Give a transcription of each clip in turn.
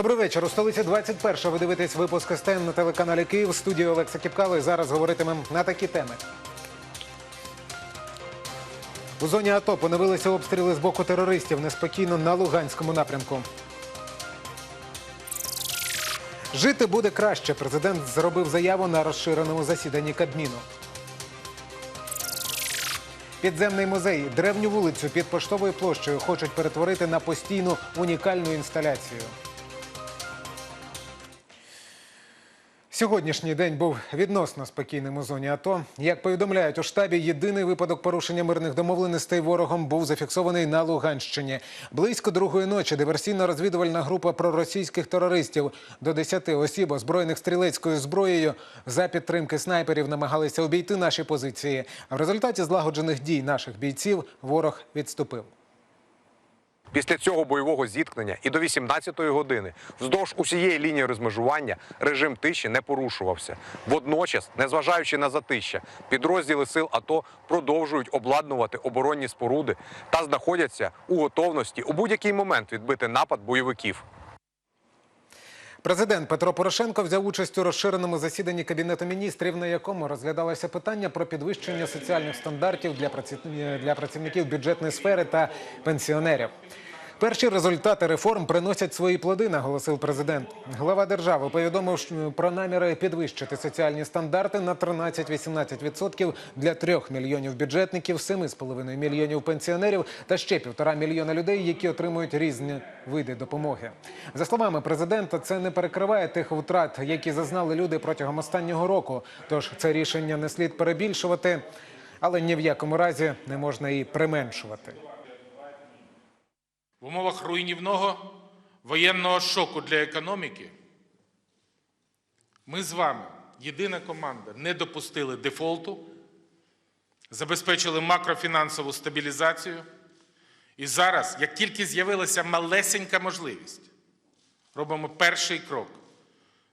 Добрий вечір. У столиці 21 ви дивитесь випуск СТН на телеканалі Київ. В студії Олекса Кіпкало. І зараз говоритимемо на такі теми. У зоні АТО поновилися обстріли з боку терористів неспокійно на Луганському напрямку. Жити буде краще. Президент зробив заяву на розширеному засіданні Кабміну. Підземний музей древню вулицю під поштовою площею хочуть перетворити на постійну унікальну інсталяцію. Сьогоднішній день був відносно спокійним у зоні АТО. Як повідомляють у штабі, єдиний випадок порушення мирних домовленостей ворогом був зафіксований на Луганщині. Близько другої ночі диверсійно-розвідувальна група проросійських терористів до 10 осіб, озброєних стрілецькою зброєю, за підтримки снайперів намагалися обійти наші позиції. В результаті злагоджених дій наших бійців ворог відступив. Після цього бойового зіткнення і до 18-ї години вздовж усієї лінії розмежування режим тиші не порушувався. Водночас, незважаючи на затища, підрозділи сил АТО продовжують обладнувати оборонні споруди та знаходяться у готовності у будь-який момент відбити напад бойовиків. Президент Петро Порошенко взяв участь у розширеному засіданні Кабінету міністрів, на якому розглядалося питання про підвищення соціальних стандартів для праці- для працівників бюджетної сфери та пенсіонерів. Перші результати реформ приносять свої плоди, наголосив президент. Глава держави повідомив про наміри підвищити соціальні стандарти на 13-18% для 3 мільйонів бюджетників, 7,5 мільйонів пенсіонерів та ще півтора мільйона людей, які отримують різні види допомоги. За словами президента, це не перекриває тих втрат, які зазнали люди протягом останнього року. Тож це рішення не слід перебільшувати, але ні в якому разі не можна і применшувати. В умовах руйнівного воєнного шоку для економіки ми з вами, єдина команда, не допустили дефолту, забезпечили макрофінансову стабілізацію. І зараз, як тільки з'явилася малесенька можливість, робимо перший крок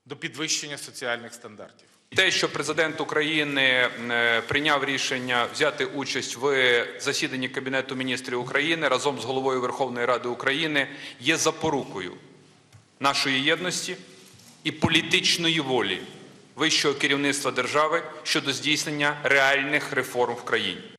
до підвищення соціальних стандартів. Те, що президент України е, прийняв рішення взяти участь в засіданні Кабінету міністрів України разом з головою Верховної Ради України, є запорукою нашої єдності і політичної волі вищого керівництва держави щодо здійснення реальних реформ в країні.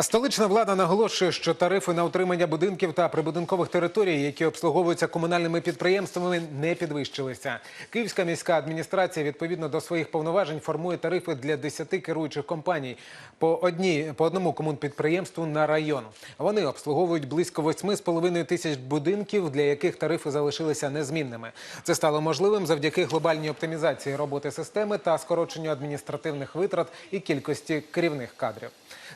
Столична влада наголошує, що тарифи на утримання будинків та прибудинкових територій, які обслуговуються комунальними підприємствами, не підвищилися. Київська міська адміністрація відповідно до своїх повноважень формує тарифи для 10 керуючих компаній по одній по одному комунпідприємству на район. Вони обслуговують близько 8,5 тисяч будинків, для яких тарифи залишилися незмінними. Це стало можливим завдяки глобальній оптимізації роботи системи та скороченню адміністративних витрат і кількості керівних кадрів.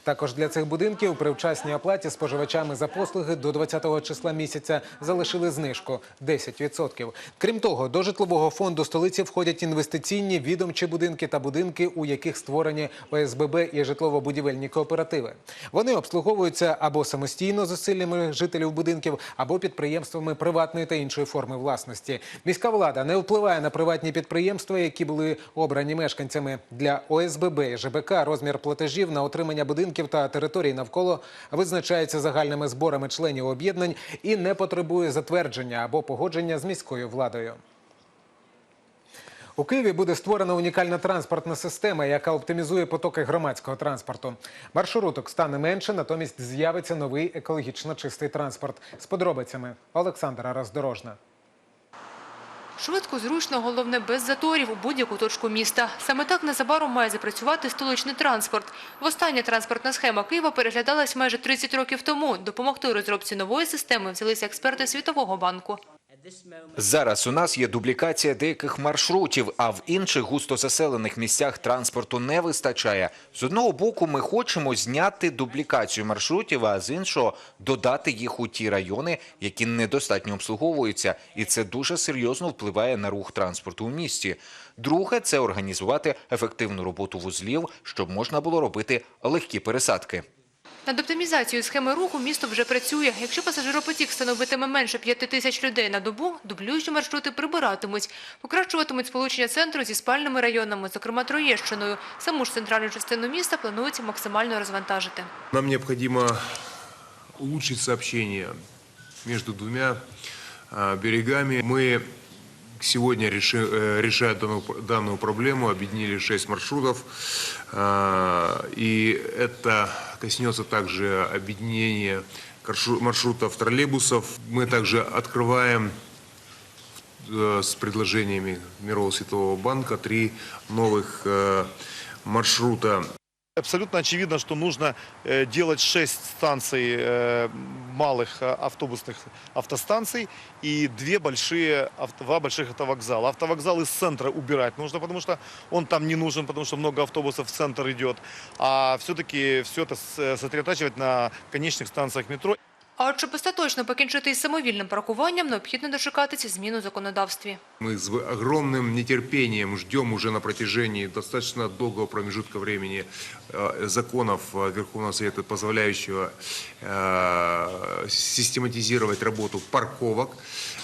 Також для цих будинків при вчасній оплаті споживачами за послуги до 20-го числа місяця залишили знижку 10%. Крім того, до житлового фонду столиці входять інвестиційні відомчі будинки та будинки, у яких створені ОСББ і житлово-будівельні кооперативи. Вони обслуговуються або самостійно зусиллями жителів будинків, або підприємствами приватної та іншої форми власності. Міська влада не впливає на приватні підприємства, які були обрані мешканцями для ОСББ і ЖБК. Розмір платежів на отримання будинків та територій навколо визначається загальними зборами членів об'єднань і не потребує затвердження або погодження з міською владою. У Києві буде створена унікальна транспортна система, яка оптимізує потоки громадського транспорту. Маршруток стане менше, натомість з'явиться новий екологічно чистий транспорт. З подробицями Олександра Роздорожна. Швидко, зручно, головне без заторів у будь-яку точку міста. Саме так незабаром має запрацювати столичний транспорт. Востаннє транспортна схема Києва переглядалась майже 30 років тому. Допомогти у розробці нової системи взялися експерти Світового банку. Зараз у нас є дублікація деяких маршрутів, а в інших густозаселених місцях транспорту не вистачає. З одного боку, ми хочемо зняти дублікацію маршрутів, а з іншого додати їх у ті райони, які недостатньо обслуговуються, і це дуже серйозно впливає на рух транспорту у місті. Друге це організувати ефективну роботу вузлів, щоб можна було робити легкі пересадки. Над оптимізацією схеми руху місто вже працює. Якщо пасажиропотік становитиме менше 5 тисяч людей на добу, дублюючі маршрути прибиратимуть. Покращуватимуть сполучення центру зі спальними районами, зокрема Троєщиною. Саму ж центральну частину міста планують максимально розвантажити. Нам необходимо улучшить сообщение между двумя а, берегами. Мы сегодня, реши- э, решая данную, данную проблему, объединили 6 маршрутов. А, И это Коснется также объединения каршу- маршрутов троллейбусов. Мы также открываем э, с предложениями Мирового Светового Банка три новых э, маршрута Абсолютно очевидно, что нужно э, делать 6 станций э, малых э, автобусных автостанций и две большие, два больших автовокзала. Автовокзал из центра убирать нужно, потому что он там не нужен, потому что много автобусов в центр идет. А все-таки все это сосредотачивать на конечных станциях метро. А от щоб остаточно покінчити із самовільним паркуванням, необхідно дочекатися змін у законодавстві. Мы с огромным нетерпением ждем уже на протяжении достаточно долгого промежутка времени э, законов э, Верховного Совета, позволяющего э, систематизировать работу парковок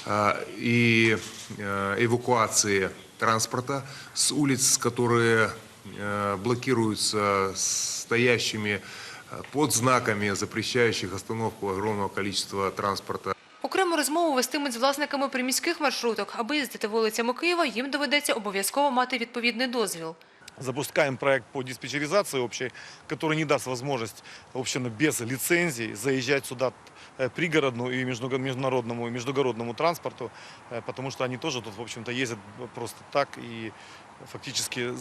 э, и э, эвакуации транспорта с улиц, которые э, блокируются стоящими э, под знаками, запрещающих остановку огромного количества транспорта. Окрему розмову вестимуть з власниками приміських маршруток. Аби їздити вулицями Києва, їм доведеться обов'язково мати відповідний дозвіл. Запускаем проект по диспетчеризации общей, который не даст возможность, в общем, без лицензий заезжать сюда э, пригородному и междуго- международному и междугородному транспорту, э, потому что они тоже тут, в общем-то, ездят просто так и фактически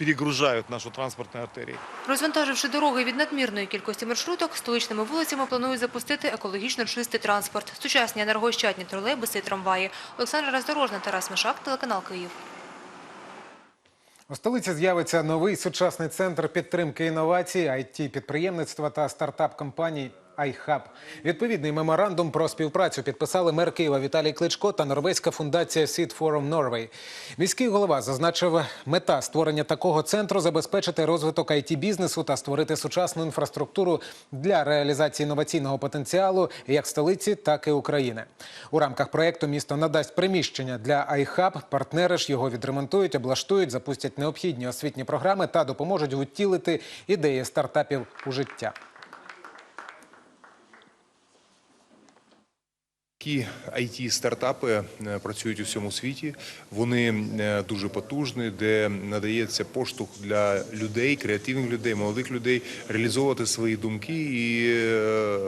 з- перегружают нашу транспортную артерию. Розвантаживши дороги від надмірної кількості маршруток, столичними вулицями планують запустити екологічно чистий транспорт, сучасні енергоощадні тролейбуси і трамваї. Олександра Роздорожна, Тарас Мишак, телеканал Київ. У столиці з'явиться новий сучасний центр підтримки інновацій, it підприємництва та стартап-компаній iHub. Відповідний меморандум про співпрацю підписали мер Києва Віталій Кличко та норвезька фундація Seed Forum Norway. Міський голова зазначив, мета створення такого центру забезпечити розвиток it бізнесу та створити сучасну інфраструктуру для реалізації інноваційного потенціалу як столиці, так і України. У рамках проекту місто надасть приміщення для iHub, партнери ж його відремонтують, облаштують, запустять необхідні освітні програми та допоможуть втілити ідеї стартапів у життя. Такі it стартапи е, працюють у всьому світі. Вони е, дуже потужні, де надається поштовх для людей, креативних людей, молодих людей реалізовувати свої думки і е,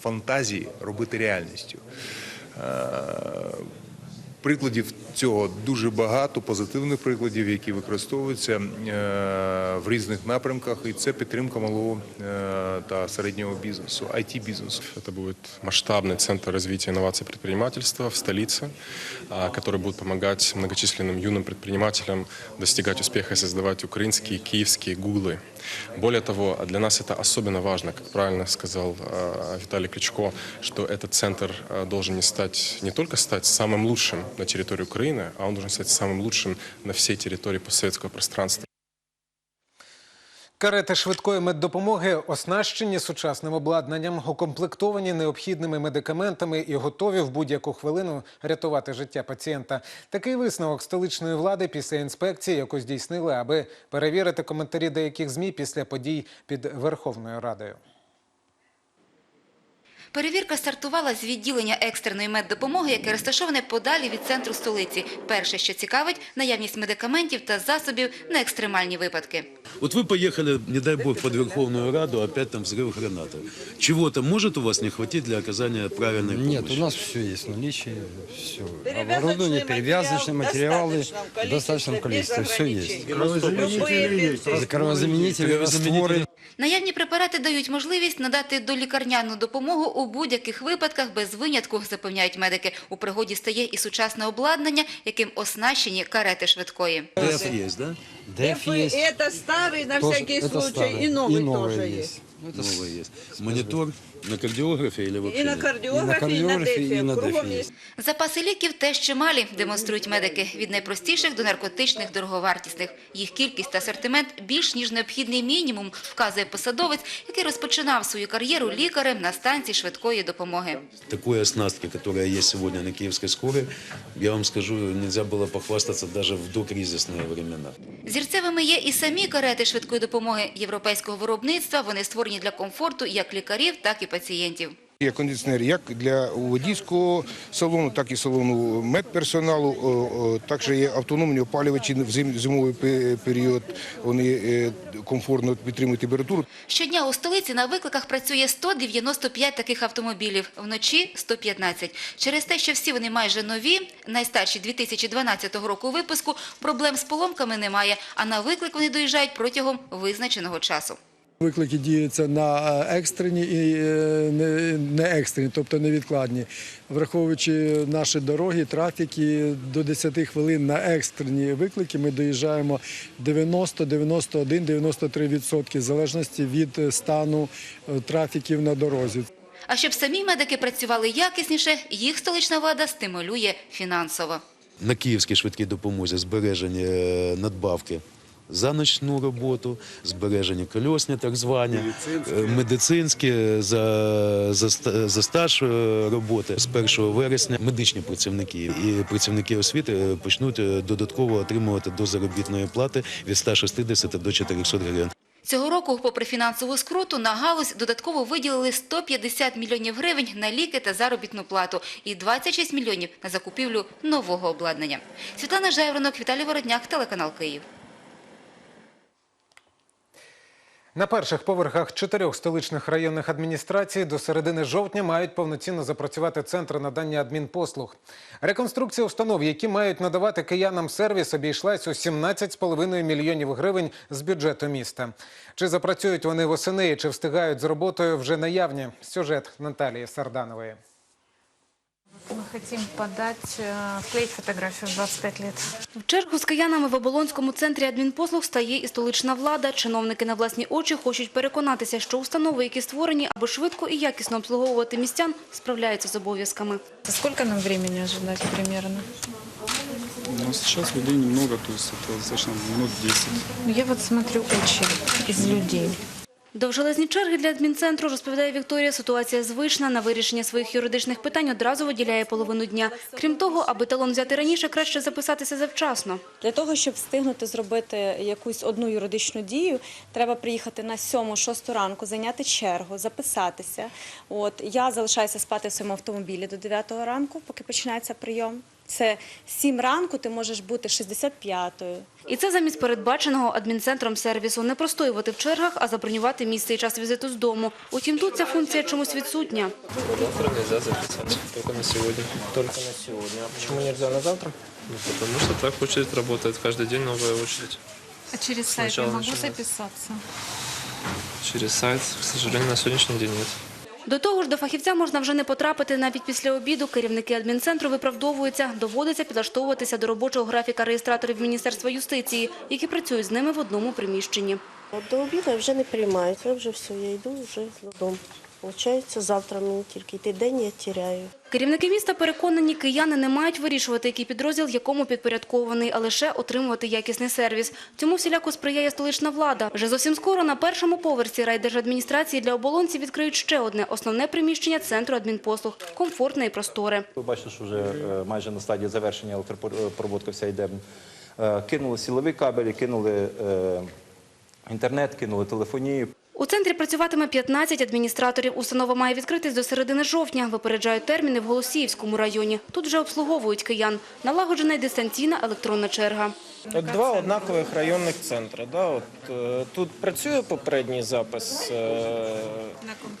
фантазії робити реальністю. Е, Прикладів цього дуже багато, позитивних прикладів, які використовуються е, в різних напрямках, і це підтримка малого е, та середнього бізнесу, it бізнесу. Это будет масштабный центр развития инноваций предпринимательства в столице, а, который будет помогать многочисленным юным предпринимателям достигать успеха и создавать украинские, киевские гуглы. Более того, для нас это особенно важно, как правильно сказал а, Виталий Кличко, что этот центр а, должен не стать не только стать самым лучшим на территории Украины, а он должен стать самым лучшим на всей территории постсоветского пространства. Карети швидкої меддопомоги оснащені сучасним обладнанням, укомплектовані необхідними медикаментами і готові в будь-яку хвилину рятувати життя пацієнта. Такий висновок столичної влади після інспекції, яку здійснили, аби перевірити коментарі деяких змі після подій під Верховною Радою. Перевірка стартувала з відділення екстреної меддопомоги, яке розташоване подалі від центру столиці. Перше, що цікавить, наявність медикаментів та засобів на екстремальні випадки. Вот вы поехали, не дай бог, под Верховную Раду, опять там взрыв гранаты. Чего-то может у вас не хватить для оказания правильной помощи? Нет, у нас все есть в наличии, все. Оборудование, перевязочные материалы в достаточном количестве, все есть. Кровозаменители, растворы. Наявні препарати дають можливість надати долікарняну допомогу у будь-яких випадках без винятку, запевняють медики. У пригоді стає і сучасне обладнання, яким оснащені карети швидкої. ДФ есть, да? ДЭФ есть. Это старый на тоже- всякий это случай, старое. и новый, и новые тоже есть. есть. Ну, это с- Новое есть. Монитор на кардиографе или вообще И на нет? кардиографе, и на, кардиографе, дефе. и на Кругом дефе есть. Запаси ліків теж чималі, демонструють медики. Від найпростіших до наркотичних дороговартісних. Їх кількість та асортимент більш ніж необхідний мінімум, вказує посадовець, який розпочинав свою кар'єру лікарем на станції швидкої допомоги. Такой оснастки, которая есть сегодня на Киевской скорой, я вам скажу, нельзя было похвастаться даже в докризисные времена. Зірцевими є і самі карети швидкої допомоги європейського виробництва. Вони створені для комфорту як лікарів, так і пацієнтів. Є кондиціонер як для водійського салону, так і салону медперсоналу. О, о, Також є автономні опалювачі в зим- зимовий період. Вони е, комфортно підтримують температуру. Щодня у столиці на викликах працює 195 таких автомобілів, вночі – 115. Через те, що всі вони майже нові, найстарші 2012 року випуску, проблем з поломками немає, а на виклик вони доїжджають протягом визначеного часу. Виклики діються на е, екстрені і е, не- екстрені, тобто невідкладні. Враховуючи наші дороги, трафіки, до 10 хвилин на екстрені виклики ми доїжджаємо 90, 91, 93 відсотки, в залежності від стану е, трафіків на дорозі. А щоб самі медики працювали якісніше, їх столична влада стимулює фінансово. На київській швидкій допомозі збережені надбавки за ночну роботу, збережені кольосні так звані, е, медицинські за, за, ста- за стаж е, роботи. З 1 вересня медичні працівники і працівники освіти е, почнуть е, додатково отримувати до заробітної плати від 160 до 400 гривень. Цього року, попри фінансову скруту, на галузь додатково виділили 150 мільйонів гривень на ліки та заробітну плату і 26 мільйонів на закупівлю нового обладнання. Світлана Жайворонок, Віталій Воротняк, телеканал Київ. На перших поверхах чотирьох столичних районних адміністрацій до середини жовтня мають повноцінно запрацювати центри надання адмінпослуг. Реконструкція установ, які мають надавати киянам сервіс, обійшлась у 17,5 мільйонів гривень з бюджету міста. Чи запрацюють вони восени, чи встигають з роботою вже наявні? Сюжет Наталії Сарданової. Мы хотим подать, э, вклеить фотографию в 25 лет. В чергу з киянами в Оболонському центрі адмінпослуг стає і столична влада. Чиновники на власні очі хочуть переконатися, що установи, які створені, аби швидко і якісно обслуговувати містян, справляються з обов'язками. Сколько нам времени ожидать примерно? Ну, сейчас людей немного, то есть это достаточно минут 10. Ну, Я вот смотрю очередь из людей. Довжелезні черги для адмінцентру, розповідає Вікторія, ситуація звична. На вирішення своїх юридичних питань одразу виділяє половину дня. Крім того, аби талон взяти раніше, краще записатися завчасно. Для того, щоб встигнути зробити якусь одну юридичну дію, треба приїхати на 7-6 ранку, зайняти чергу, записатися. От я залишаюся спати в своєму автомобілі до 9 ранку, поки починається прийом. Це 7 ранку, ти можеш бути 65-ю. І це замість передбаченого адмінцентром сервісу. Не простоювати в чергах, а забронювати місце і час візиту з дому. Утім, тут ця функція чомусь відсутня. Завтра нельзя записаться, только на сегодня. Только на сегодня. А почему нельзя на завтра? Ну, потому что так очередь работает, каждый день новая очередь. А через сайт я Сначала могу записаться? Через сайт, к сожалению, на сегодняшний день нет. До того ж, до фахівця можна вже не потрапити навіть після обіду. Керівники адмінцентру виправдовуються. Доводиться підлаштовуватися до робочого графіка реєстраторів Міністерства юстиції, які працюють з ними в одному приміщенні. До обіду вже не приймають, я вже все, я йду вже додому. Получається, завтра мені тільки йти день я тіряю. Керівники міста переконані, кияни не мають вирішувати, який підрозділ якому підпорядкований, а лише отримувати якісний сервіс. Цьому всіляко сприяє столична влада. Вже зовсім скоро на першому поверсі райдержадміністрації для оболонців відкриють ще одне основне приміщення центру адмінпослуг – комфортне і просторе. Ви бачите, що вже е, майже на стадії завершення електропроводка вся йде. Е, Кинули силові кабелі, кинули е, інтернет, кинули телефонію. У центрі працюватиме 15 адміністраторів. Установа має відкритись до середини жовтня. Випереджають терміни в Голосіївському районі. Тут вже обслуговують киян. Налагоджена й дистанційна електронна черга. От два однакових районних центри. Да? От, е, тут працює попередній запис е,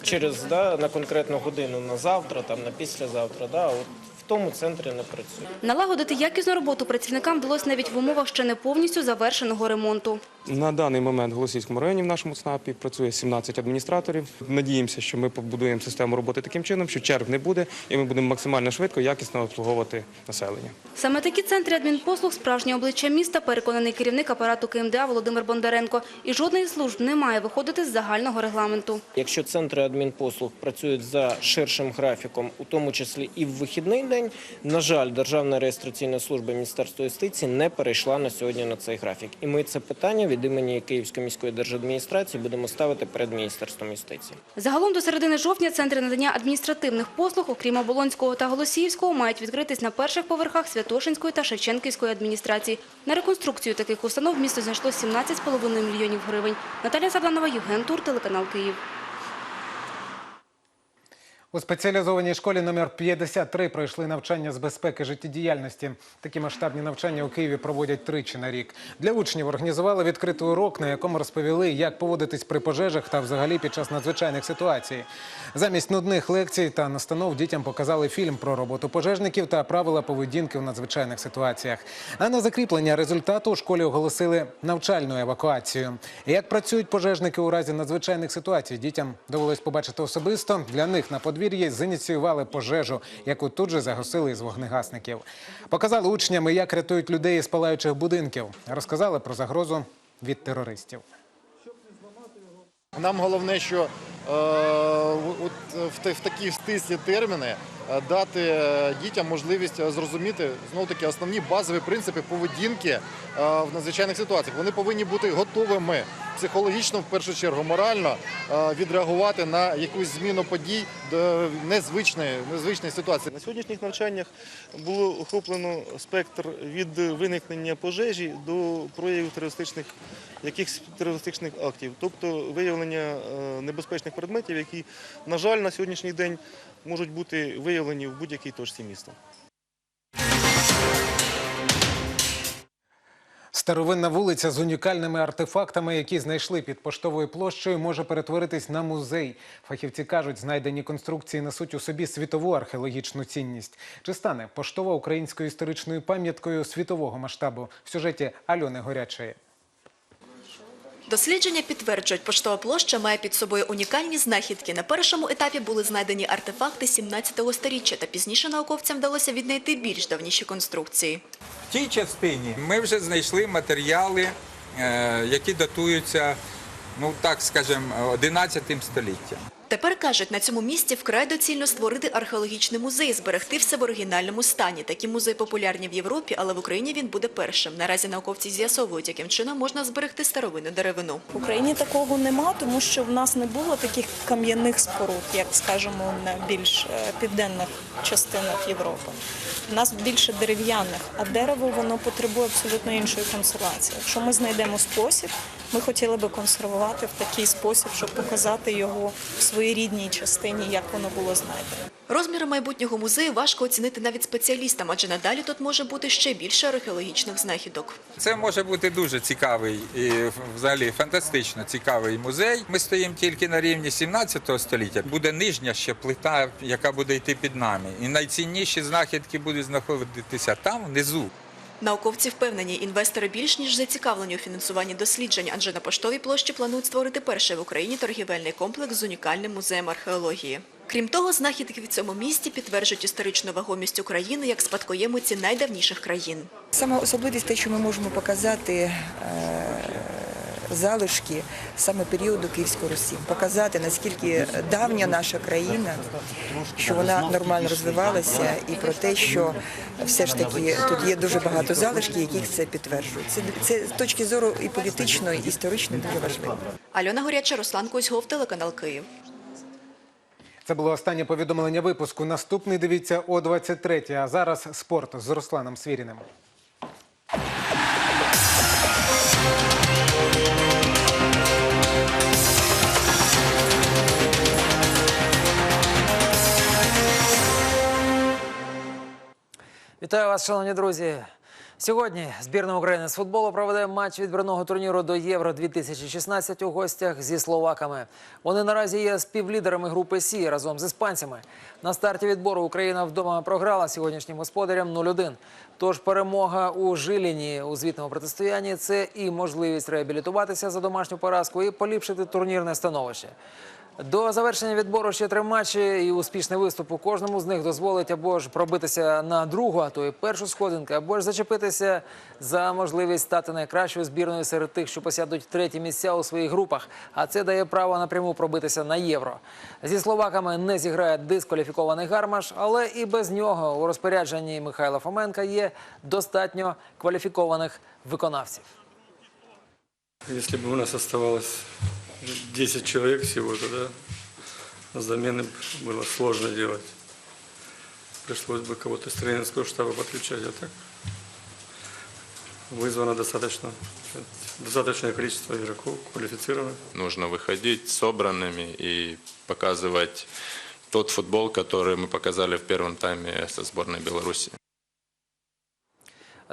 через да, на конкретну годину на завтра, там, на післязавтра. Да? От, в тому центрі не працює. Налагодити якісну роботу працівникам вдалося навіть в умовах ще не повністю завершеного ремонту. На даний момент в Голосівському районі в нашому ЦНАПі працює 17 адміністраторів. Надіємося, що ми побудуємо систему роботи таким чином, що черг не буде, і ми будемо максимально швидко і якісно обслуговувати населення. Саме такі центри адмінпослуг – справжнє обличчя міста, переконаний керівник апарату КМДА Володимир Бондаренко. І жодної служб не має виходити з загального регламенту. Якщо центри адмінпослуг працюють за ширшим графіком, у тому числі і в вихідний день, на жаль, Державна реєстраційна служба Міністерства юстиції не перейшла на сьогодні на цей графік. І ми це питання від імені Київської міської держадміністрації будемо ставити перед Міністерством юстиції. Загалом до середини жовтня центри надання адміністративних послуг, окрім Оболонського та Голосіївського, мають відкритись на перших поверхах Святошинської та Шевченківської адміністрації. На реконструкцію таких установ місто знайшло 17,5 мільйонів гривень. Наталя Сабланова, Євген Тур, телеканал Київ. У спеціалізованій школі номер 53 пройшли навчання з безпеки життєдіяльності. Такі масштабні навчання у Києві проводять тричі на рік. Для учнів організували відкритий урок, на якому розповіли, як поводитись при пожежах та взагалі під час надзвичайних ситуацій. Замість нудних лекцій та настанов дітям показали фільм про роботу пожежників та правила поведінки у надзвичайних ситуаціях. А на закріплення результату у школі оголосили навчальну евакуацію. Як працюють пожежники у разі надзвичайних ситуацій, дітям довелось побачити особисто. Для них на подвір'ї зініціювали пожежу, яку тут же загасили із вогнегасників. Показали учням, як рятують людей із палаючих будинків. Розказали про загрозу від терористів. Нам головне, що е, от в, та- в такі стислі терміни е, дати е, дітям можливість зрозуміти знову таки основні базові принципи поведінки в надзвичайних ситуаціях. Вони повинні бути готовими психологічно, в першу чергу, морально е, відреагувати на якусь зміну подій до незвичної, незвичної ситуації. На сьогоднішніх навчаннях було охоплено спектр від виникнення пожежі до проявів терористичних якихось терористичних актів, тобто виявлення е, небезпечних предметів, які, на жаль, на сьогоднішній день можуть бути виявлені в будь-якій точці міста. Старовинна вулиця з унікальними артефактами, які знайшли під поштовою площею, може перетворитись на музей. Фахівці кажуть, знайдені конструкції несуть у собі світову археологічну цінність. Чи стане поштова українською історичною пам'яткою світового масштабу? В сюжеті Альони Горячої. Дослідження підтверджують, поштова площа має під собою унікальні знахідки. На першому етапі були знайдені артефакти 17-го сторіччя, та пізніше науковцям вдалося віднайти більш давніші конструкції. В тій частині ми вже знайшли матеріали, е, які датуються, ну так скажемо, 11 століттям. Тепер кажуть, на цьому місці вкрай доцільно створити археологічний музей, зберегти все в оригінальному стані. Такі музеї популярні в Європі, але в Україні він буде першим. Наразі науковці з'ясовують, яким чином можна зберегти старовинну деревину. В Україні такого нема, тому що в нас не було таких кам'яних споруд, як скажімо, на більш е, південних частинах Європи. У нас більше дерев'яних, а дерево воно потребує абсолютно іншої консервації. Якщо ми знайдемо спосіб, ми хотіли би консервувати в такий спосіб, щоб показати його в своїй рідній частині, як воно було знайдено. Розміри майбутнього музею важко оцінити навіть спеціалістам, адже надалі тут може бути ще більше археологічних знахідок. Це може бути дуже цікавий і взагалі фантастично цікавий музей. Ми стоїмо тільки на рівні 17 століття. Буде нижня ще плита, яка буде йти під нами. І найцінніші знахідки будуть знаходитися там внизу. Науковці впевнені, інвестори більш ніж зацікавлені у фінансуванні досліджень, адже на поштовій площі планують створити перший в Україні торгівельний комплекс з унікальним музеєм археології. Крім того, знахідки в цьому місті підтверджують історичну вагомість України як спадкоємиці найдавніших країн. Саме особливість те, що ми можемо показати е, залишки саме періоду Київської Русі, показати наскільки давня наша країна, що вона нормально розвивалася, і про те, що все ж таки тут є дуже багато залишків, яких це підтверджують. Це, це з точки зору і політичної, і історичної дуже важливо. Альона Горяча, Руслан Кузьгов, телеканал Київ. Це було останнє повідомлення випуску. Наступний дивіться о 23 А зараз спорт з Русланом Свіріним. Вітаю вас, шановні друзі. Сьогодні збірна України з футболу проведе матч відбірного турніру до Євро 2016 у гостях зі словаками. Вони наразі є співлідерами групи Сі разом з іспанцями. На старті відбору Україна вдома програла сьогоднішнім господарям 0-1. Тож перемога у Жиліні у звітному протистоянні це і можливість реабілітуватися за домашню поразку і поліпшити турнірне становище. До завершення відбору ще три матчі і успішний виступ у кожному з них дозволить або ж пробитися на другу, а то і першу сходинку, або ж зачепитися за можливість стати найкращою збірною серед тих, що посядуть треті місця у своїх групах. А це дає право напряму пробитися на євро. Зі словаками не зіграє дискваліфікований гармаш, але і без нього у розпорядженні Михайла Фоменка є достатньо кваліфікованих виконавців. Если бы у нас оставалось 10 человек всего-то, да, замены было сложно делать. Пришлось бы кого-то из тренерского штаба подключать, а так вызвано достаточно, достаточное количество игроков квалифицированных. Нужно выходить собранными и показывать тот футбол, который мы показали в первом тайме со сборной Беларуси.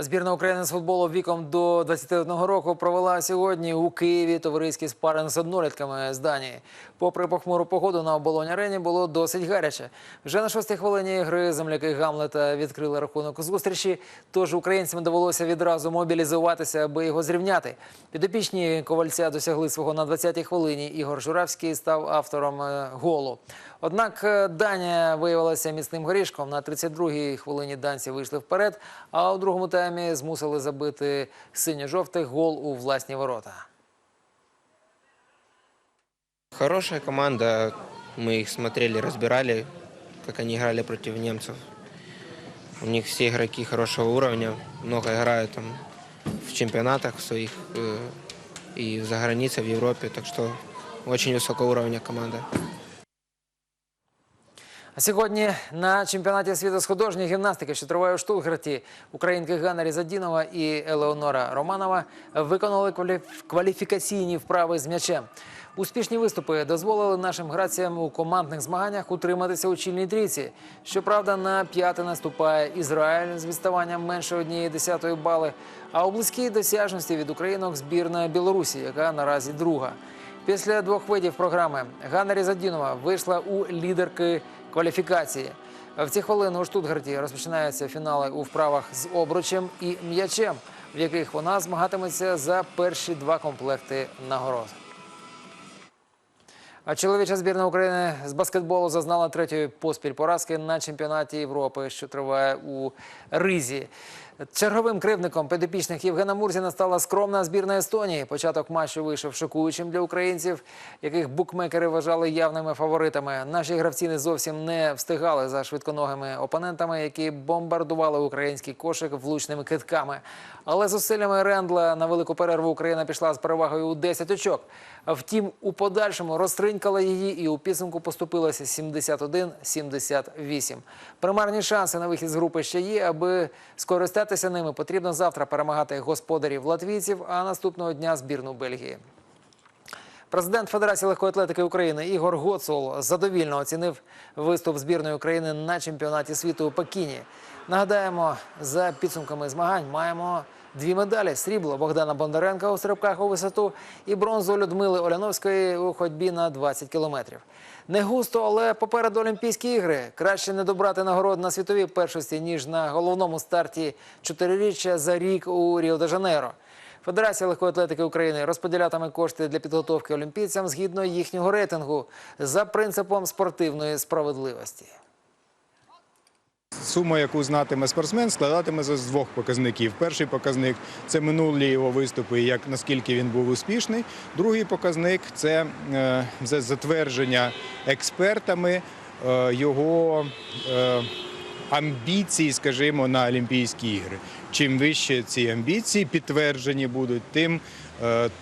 Збірна України з футболу віком до 21 року провела сьогодні у Києві товариський спаринг з однолітками з Данії. Попри похмуру погоду на оболонь арені було досить гаряче. Вже на шостій хвилині гри земляки Гамлета відкрили рахунок зустрічі. Тож українцям довелося відразу мобілізуватися, аби його зрівняти. Підопічні ковальця досягли свого на 20-й хвилині. Ігор Журавський став автором е, голу. Однак е, Данія виявилася міцним горішком. На 32-й хвилині данці вийшли вперед, а у другому таймі змусили забити синьо-жовтих гол у власні ворота. Хорошая команда. Мы их смотрели, разбирали, как они играли против немцев. У них все игроки хорошего уровня, много играют там в чемпионатах своих э, и за границей, в Европе. Так что очень высокого уровня команда. Сьогодні на чемпіонаті світу з художньої гімнастики, що триває у Штутгарті, українки Ганна Різадінова і Елеонора Романова виконали кваліфікаційні вправи з м'ячем. Успішні виступи дозволили нашим граціям у командних змаганнях утриматися у чільній трійці. Щоправда, на п'яте наступає Ізраїль з відставанням менше однієї десятої бали. А у близькій досяжності від українок збірна Білорусі, яка наразі друга. Після двох видів програми Ганна Різадінова вийшла у лідерки кваліфікації. В ці хвилини у Штутгарті розпочинаються фінали у вправах з обручем і м'ячем, в яких вона змагатиметься за перші два комплекти нагород. Чоловіча збірна України з баскетболу зазнала третьої поспіль поразки на чемпіонаті Європи, що триває у Ризі. Черговим кривником підопічних Євгена Мурзіна стала скромна збірна Естонії. Початок матчу вийшов шокуючим для українців, яких букмекери вважали явними фаворитами. Наші гравці не зовсім не встигали за швидконогими опонентами, які бомбардували український кошик влучними китками. Але зусиллями Рендла на велику перерву Україна пішла з перевагою у 10 очок. Втім, у подальшому розтринькала її і у підсумку поступилася 71-78. Примарні шанси на вихід з групи ще є. Аби скористатися ними, потрібно завтра перемагати господарів латвійців, а наступного дня збірну Бельгії. Президент Федерації легкої атлетики України Ігор Гоцул задовільно оцінив виступ збірної України на чемпіонаті світу у Пекіні. Нагадаємо, за підсумками змагань маємо дві медалі: срібло Богдана Бондаренка у стрибках у висоту і бронзу Людмили Оляновської у ходьбі на 20 кілометрів. Не густо, але попереду Олімпійські ігри. Краще не добрати нагород на світовій першості, ніж на головному старті чотириріччя за рік у Ріо-де-Жанейро. Федерація легкої атлетики України розподілятиме кошти для підготовки олімпійцям згідно їхнього рейтингу за принципом спортивної справедливості. Сума, яку знатиме спортсмен, складатиме з двох показників. Перший показник це минулі його виступи, як наскільки він був успішний. Другий показник це е, затвердження експертами е, його е, амбіцій, скажімо, на Олімпійські ігри. Чим вище ці амбіції підтверджені будуть, тим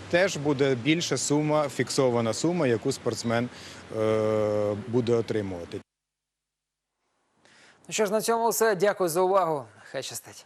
теж буде більша сума, фіксована сума, яку спортсмен буде отримувати. Ну що ж на цьому все. Дякую за увагу. Хай щастить.